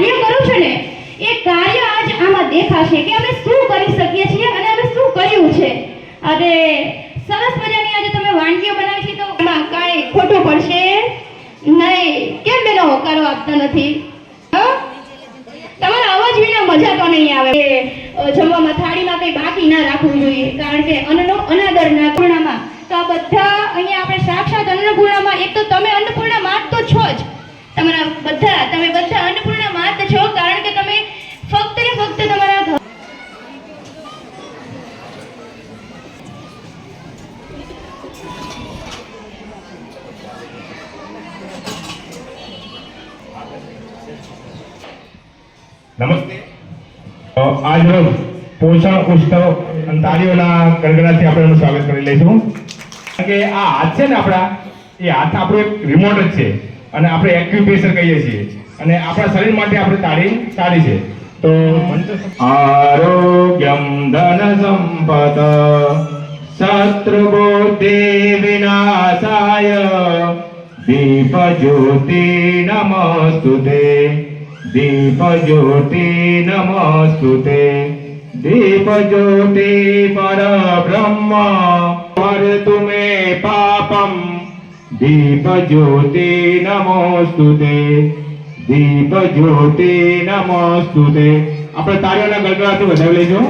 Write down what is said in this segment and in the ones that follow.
કાર્ય કરું છું ને, એ કાર્ય આજ આમાં દેખાશે કે અમે શું કરી શકીએ છીએ અને અમે શું કર્યું છે. અને સરસ મજાની આજે તમે વાનગીઓ બનાવી છે તો એમાં કાંઈ ખોટું પડશે નહીં. કેમ બેનો હોકારો આપતા નથી? તમારા અવાજ વિના મજા તો નહીં આવે. જમવામાં થાળીમાં કંઈ બાકી ના રાખવું જોઈએ. કારણ કે અન્નનો અનાદર ના પૂર્ણામાં તો આ બધા અહીંયા આપણે સાક્ષાત અન્નપૂર્ણામાં. એક તો તમે અન્નપૂર્ણા તો છો જ. પોષણ ઉત્સવ અને તાળીઓના ગણગણાટથી આપણે એનું સ્વાગત કરી લઈશું. કારણ કે આ હાથ છે ને આપણા, એ હાથ આપણો એક રિમોટ જ છે. અને આપણે એક્યુપ્રેશર કહીએ છીએ. અને આપણા શરીર માટે આપણે તાળી સારી છે. તો આરોગ્યમ ધન સંપદ શત્રુબુદ્ધિ વિનાશાય દીપ જ્યોતિ નમસ્તુતે દીપ જ્યોતિ નમસ્તુતે. દીપ જ્યોતિ પરબ્રહ્મ પર તુમે પાપમ દીપ જ્યોતિ નમોસ્તુતે દીપ જ્યોતિ નમોસ્તુતે આપણે તાળીઓના ગળગળાથી વધાવી લઈશું.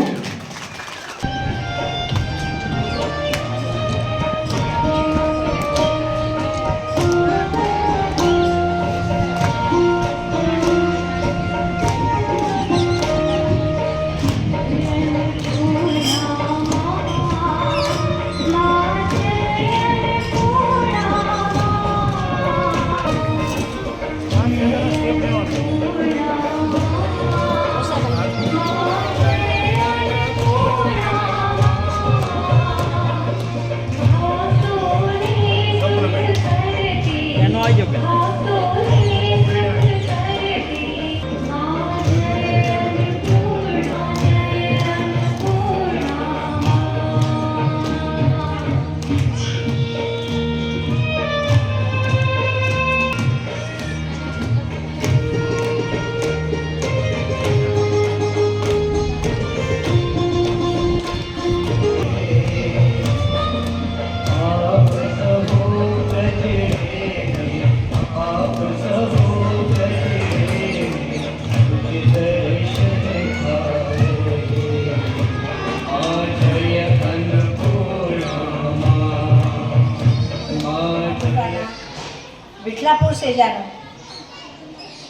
સેજાનો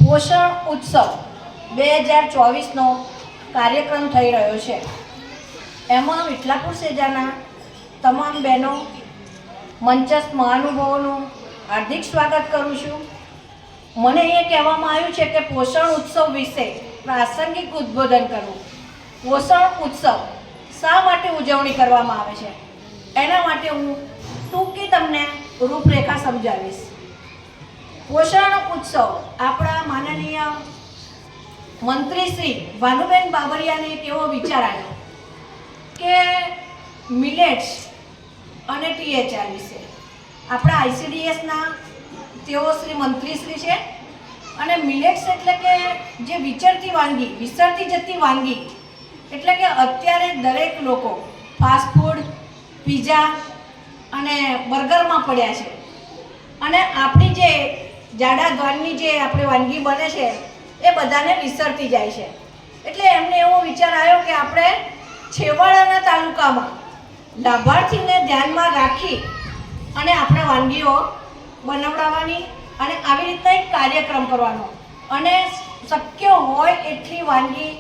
પોષણ ઉત્સવ બે હજાર ચોવીસનો કાર્યક્રમ થઈ રહ્યો છે. એમાં વિઠલાપુર સેજાના તમામ બહેનો મંચસ્થ મહાનુભાવોનું હાર્દિક સ્વાગત કરું છું. મને અહીંયા કહેવામાં આવ્યું છે કે પોષણ ઉત્સવ વિશે પ્રાસંગિક ઉદ્બોધન કરવું. પોષણ ઉત્સવ શા માટે ઉજવણી કરવામાં આવે છે? એના માટે હું ટૂંકી તમને રૂપરેખા સમજાવીશ. પોષણ ઉત્સવ આપણા માનનીય મંત્રી શ્રી ભાનુબેન બાબરિયાને એક એવો વિચાર આવ્યો કે મિલેટ્સ અને ટીએચઆર વિશે. આપણા આઈસીડીએસના તેઓ શ્રી મંત્રી શ્રી છે અને મિલેટ્સ એટલે કે જે વિચરતી વાનગી, વિસરતી જતી વાનગી એટલે કે અત્યારે દરેક લોકો ફાસ્ટ ફૂડ પીઝા અને બર્ગરમાં પડ્યા છે. અને આપણી જે જાડા દ્વારની જે આપણી વાનગી બને છે એ બધાને વિસરતી જાય છે. એટલે એમને એવો વિચાર આવ્યો કે આપણે છેવાડાના તાલુકામાં લાભાર્થીને ધ્યાનમાં રાખી અને આપણે વાનગીઓ બનાવડાવવાની અને આવી રીતના એક કાર્યક્રમ કરવાનો. અને શક્ય હોય એટલી વાનગી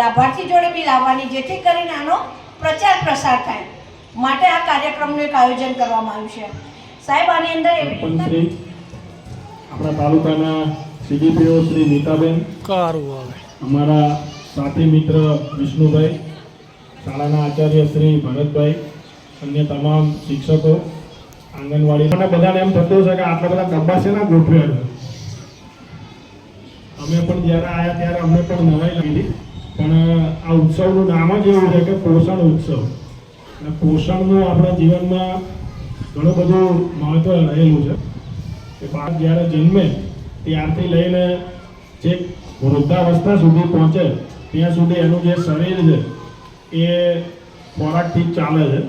લાભાર્થી જોડે બી લાવવાની જેથી કરીને આનો પ્રચાર પ્રસાર થાય. માટે આ કાર્યક્રમનું એક આયોજન કરવામાં આવ્યું છે. સાહેબ આની અંદર એવી રીતના આપણા તાલુકાના સીડીપીઓ શ્રી નીતાબેન અમારા સાથી મિત્ર વિષ્ણુભાઈ શાળાના આચાર્ય શ્રી ભરતભાઈ અન્ય તમામ શિક્ષકો આંગણવાડી. અને બધાને એમ થતું હશે કે આટલા બધા ડબ્બા છે ને ગોઠવ્યા છે. અમે પણ જ્યારે આવ્યા ત્યારે અમને પણ નવાઈ લાગી. પણ આ ઉત્સવનું નામ જ એવું છે કે પોષણ ઉત્સવ. અને પોષણનું આપણા જીવનમાં ઘણું બધું મહત્વ રહેલું છે. કે બાળક જ્યારે જન્મે, ત્યારથી લઈને જે વૃદ્ધાવસ્થા સુધી પહોંચે, ત્યાં સુધી એનું જે શરીર છે, એ ખોરાકથી ચાલે છે.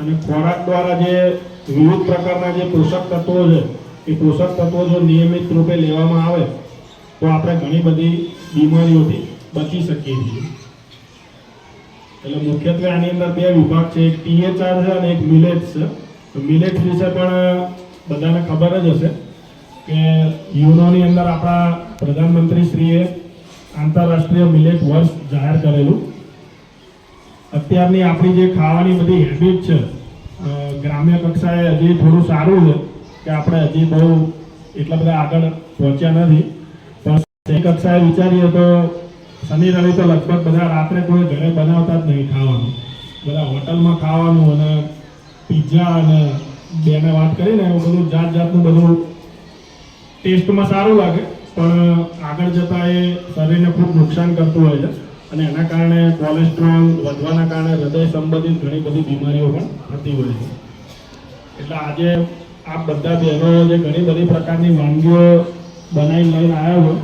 અને ખોરાક દ્વારા જે વિવિધ પ્રકારના જે પોષક તત્વો છે, એ પોષક તત્વો જો નિયમિત રૂપે લેવામાં આવે, તો આપણે ઘણી બધી બીમારીઓથી બચી શકીએ છીએ. એટલે મુખ્યત્વે આની અંદર બે વિભાગ છે. એક ટીએચઆર છે અને એક મિલેટ્સ છે. તો મિલેટ્સ વિશે પણ બધાને ખબર જ હશે કે યુનોની અંદર આપણા પ્રધાનમંત્રી શ્રીએ આંતરરાષ્ટ્રીય મિલેટ વર્ષ જાહેર કરેલું. અત્યારની આપણી જે ખાવાની બધી હેબિટ છે ગ્રામ્ય કક્ષાએ હજી થોડું સારું છે કે આપણે હજી બહુ એટલા બધા આગળ પહોંચ્યા નથી. પણ તે કક્ષાએ વિચારીએ તો શનિ રવિ તો લગભગ બધા રાત્રે કોઈ ઘરે બનાવતા જ નહીં ખાવાનું. બધા હોટલમાં ખાવાનું અને પિઝા અને બેને વાત કરીને એવું બધું જાત જાતનું બધું ટેસ્ટમાં સારું લાગે. પણ આગળ જતાં એ શરીરને ખૂબ નુકસાન કરતું હોય છે. અને એના કારણે કોલેસ્ટ્રોલ વધવાના કારણે હૃદય સંબંધિત ઘણી બધી બીમારીઓ પણ થતી હોય છે. એટલે આજે આ બધા બહેનો જે ઘણી બધી પ્રકારની વાનગીઓ બનાવી લઈને આવ્યા હોય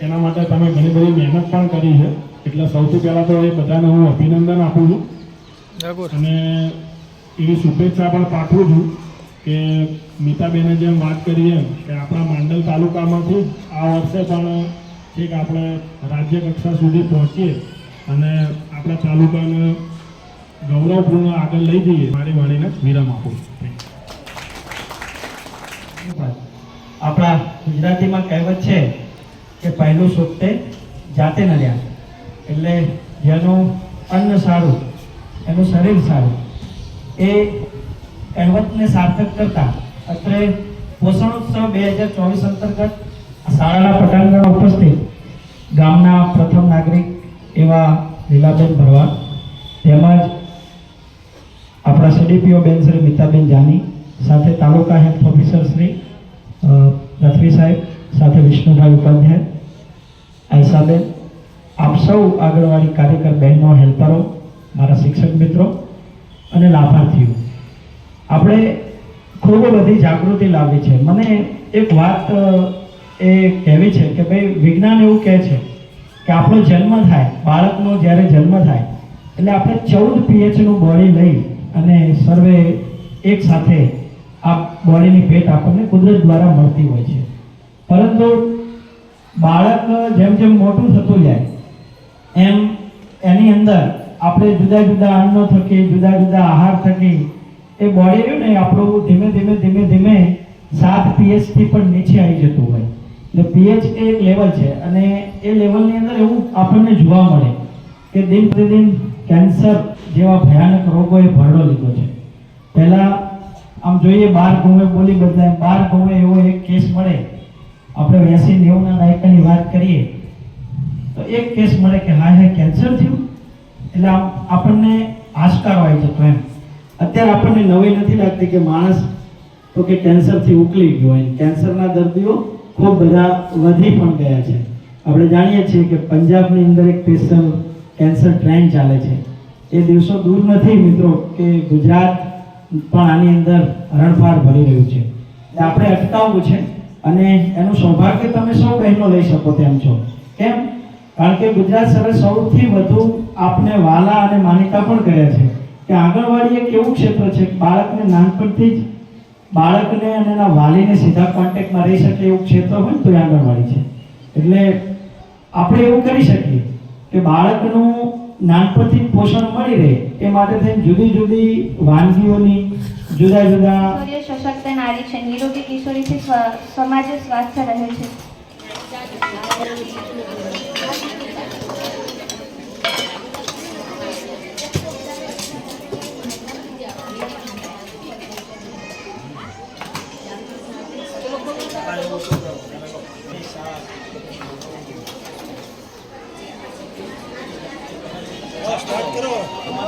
એના માટે તમે ઘણી બધી મહેનત પણ કરી છે. એટલે સૌથી પહેલાં તો એ બધાને હું અભિનંદન આપું છું. અને એવી શુભેચ્છા પણ પાઠવું છું. કે મીતાબેને જેમ વાત કરી એમ કે આપણા માંડલ તાલુકામાંથી આ વર્ષે પણ છેક આપણે રાજ્ય કક્ષા સુધી પહોંચીએ અને આપણા તાલુકાને ગૌરવપૂર્ણ આગળ લઈ જઈએ. મારી વાણીને વિરામ આપું આપણા ગુજરાતીમાં કહેવત છે કે પહેલું સુખ જાતે નડ્યા. એટલે જેનું અન્ન સારું, એનું શરીર સારું, એ કહેવતને સાર્થક કરતા અત્રે પોષણોત્સવ બે હજાર ચોવીસ અંતર્ગત શાળાના પટાંગણ ઉપસ્થિત ગામના પ્રથમ નાગરિક એવા લીલાબેન ભરવાડ, તેમજ આપણા સીડીપીઓ બેન શ્રી મિતાબેન જાની, સાથે તાલુકા હેલ્થ ઓફિસર શ્રી રથવી સાહેબ, સાથે વિષ્ણુભાઈ ઉપાધ્યાય આયસાબેન આપ સૌ આગળવાળી કાર્યકર બહેનો, હેલ્પરો, મારા શિક્ષક મિત્રો અને લાભાર્થીઓ. આપણે ખૂબ બધી જાગૃતિ લાવવી છે. મને એક વાત એ કહેવી છે કે ભાઈ, વિજ્ઞાન એવું કહે છે કે આપણો જન્મ થાય, બાળકનો જ્યારે જન્મ થાય, એટલે આપણે ચૌદ પીએચનું બોડી લઈ અને સર્વે એક સાથે આ બોડીની ભેટ આપણને કુદરત દ્વારા મળતી હોય છે. પરંતુ બાળક જેમ જેમ મોટું થતું જાય, એમ એની અંદર આપણે જુદા જુદા અન્નો થકી, જુદા જુદા આહાર થકી એ બોડી રહ્યું ને આપણું ધીમે ધીમે ધીમે ધીમે સાત પીએચથી પણ નીચે આવી જતું હોય. એટલે પીએચ એ એક લેવલ છે અને એ લેવલની અંદર એવું આપણને જોવા મળે કે દિન પ્રતિદિન કેન્સર જેવા ભયાનક રોગોએ ભરડો લીધો છે. પહેલાં આમ જોઈએ બાર ગુમે બોલી બદલાય, બાર ગુમે એવો એક કેસ મળે. આપણે એસી નેવુંના દાયકાની વાત કરીએ, તો એક કેસ મળે કે હા હા કેન્સર થયું. એટલે આપણને આશકારો આવી જતો એમ. અત્યારે આપણને નવી નથી લાગતી કે માણસ તો કે કેન્સરથી ઉકલી ગયો હોય. કેન્સરના દર્દીઓ ખૂબ બધા વધી પણ ગયા છે. આપણે જાણીએ છીએ કે પંજાબની અંદર એક સ્પેશિયલ કેન્સર ટ્રેન ચાલે છે. એ દિવસો દૂર નથી મિત્રો કે ગુજરાત પણ આની અંદર હરણફાળ ભરી રહ્યું છે. આપણે અટકાવવું છે અને એનું સૌભાગ્ય તમે સૌ બહેનો લઈ શકો તેમ છો. કેમ? કારણ કે ગુજરાત સરકાર સૌથી વધુ આપને વાલા અને માન્યતા પણ કર્યા છે. કે આંગણવાડી એક એવું ક્ષેત્ર છે? કે બાળકને નાનપણથી જ બાળકને અને એના વાલીને સીધા કોન્ટેક્ટમાં રહી શકે એવું ક્ષેત્ર હોય તો એ આંગણવાડી છે. એટલે આપણે એવું કરી શકીએ કે બાળકનું નાનપણથી પોષણ મળી રહે એ માટે થઈને જુદી જુદી વાનગીઓની, જુદા જુદા સશક્ત નારી નિરોગી કિશોરીથી સમાજ સ્વાસ્થ્ય રહે છે.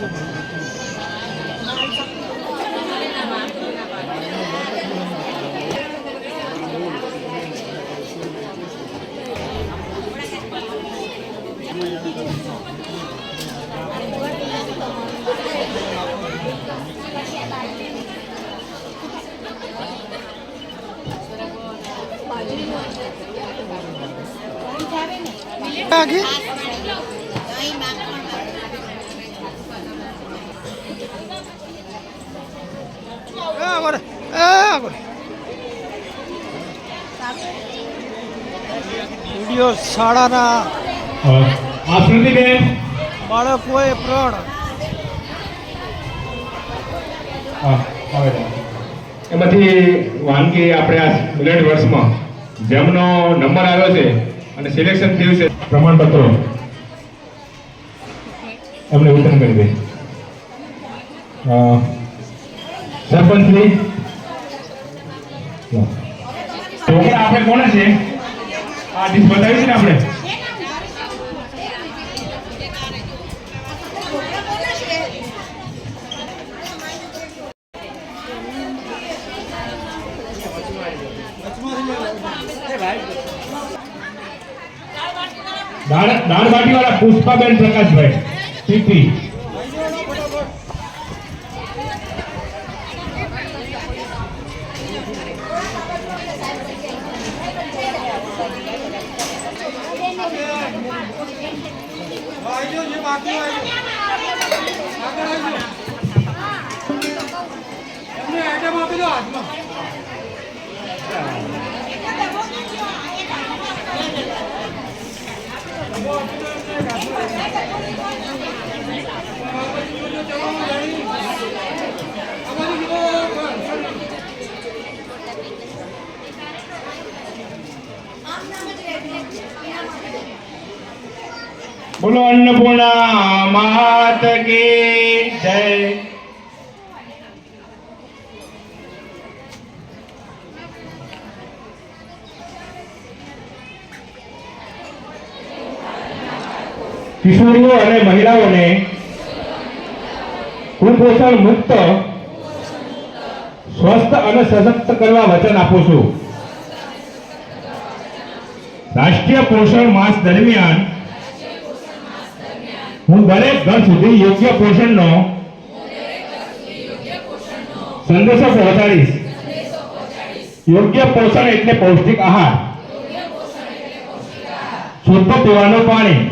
O Okay. Video શાળાના બાળકોએ પ્રણ. એમાંથી વાનગી આપણે આ મિલેટ વર્ષમાં જેમનો નંબર આવ્યો છે અને સિલેક્શન થયું છે. પ્રમાણપત્રો. એમને વિતરણ કરી દે. અ, સરપંચ શ્રી ઢોકળા આપણે કોણ છે? આ ડીશ બતાવી ને આપણે. દાળ દાળ બાટી વાળા પુષ્પાબેન પ્રકાશભાઈ ટીપી. આવજો, જે બાકી હોય આગળ આવજો. એમને આઈટમ આપી દો હાથમાં. I'm not going to be able to do that. બોલો અન્નપૂર્ણા માત જય. કિશોરીઓ અને મહિલાઓને કુપોષણ મુક્ત, સ્વસ્થ અને સશક્ત કરવા વચન આપું છું. રાષ્ટ્રીય પોષણ માસ દરમિયાન હું દરેક ઘર સુધી યોગ્ય પોષણનો સંદેશો પહોંચાડીશ. યોગ્ય પોષણ એટલે પૌષ્ટિક આહાર. શુદ્ધ પીવાનું પાણી.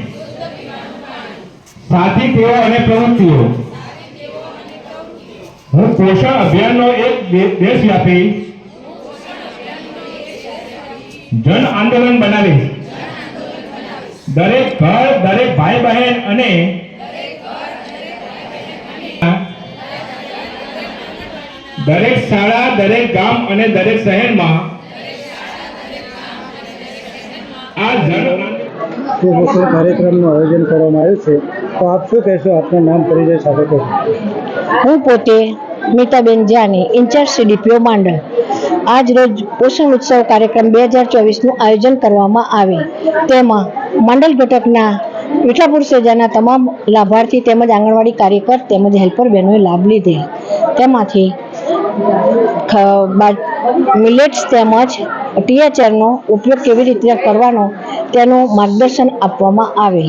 સાથી ટેવો અને પ્રવૃત્તિઓ. હું પોષણ અભિયાનનો એક દેશવ્યાપી જન આંદોલન બનાવીશ. દરેક ઘર દરેક ભાઈ બહેન અને દરેક શાળા દરેક ગામ અને દરેક શહેરમાં આ જન કાર્યક્રમનું આયોજન કરવામાં આવ્યું છે. તો આપ શું કહેશો? આપના નામ પરિચય સાથે કહો. હું પોતે Mitaben Jani in charge CDPO Mandal આજ રોજ પોષણ ઉત્સવ કાર્યક્રમ બે હજાર ચોવીસનું આયોજન કરવામાં આવે. તેમાં મંડળ ઘટકના વિઠાપુર સેજાના તમામ લાભાર્થી તેમજ આંગણવાડી કાર્યકર તેમજ હેલ્પર બહેનોએ લાભ લીધેલ તેમાંથી મિલેટ્સ તેમજ ટીએચઆરનો ઉપયોગ કેવી રીતે કરવાનો તેનું માર્ગદર્શન આપવામાં આવે.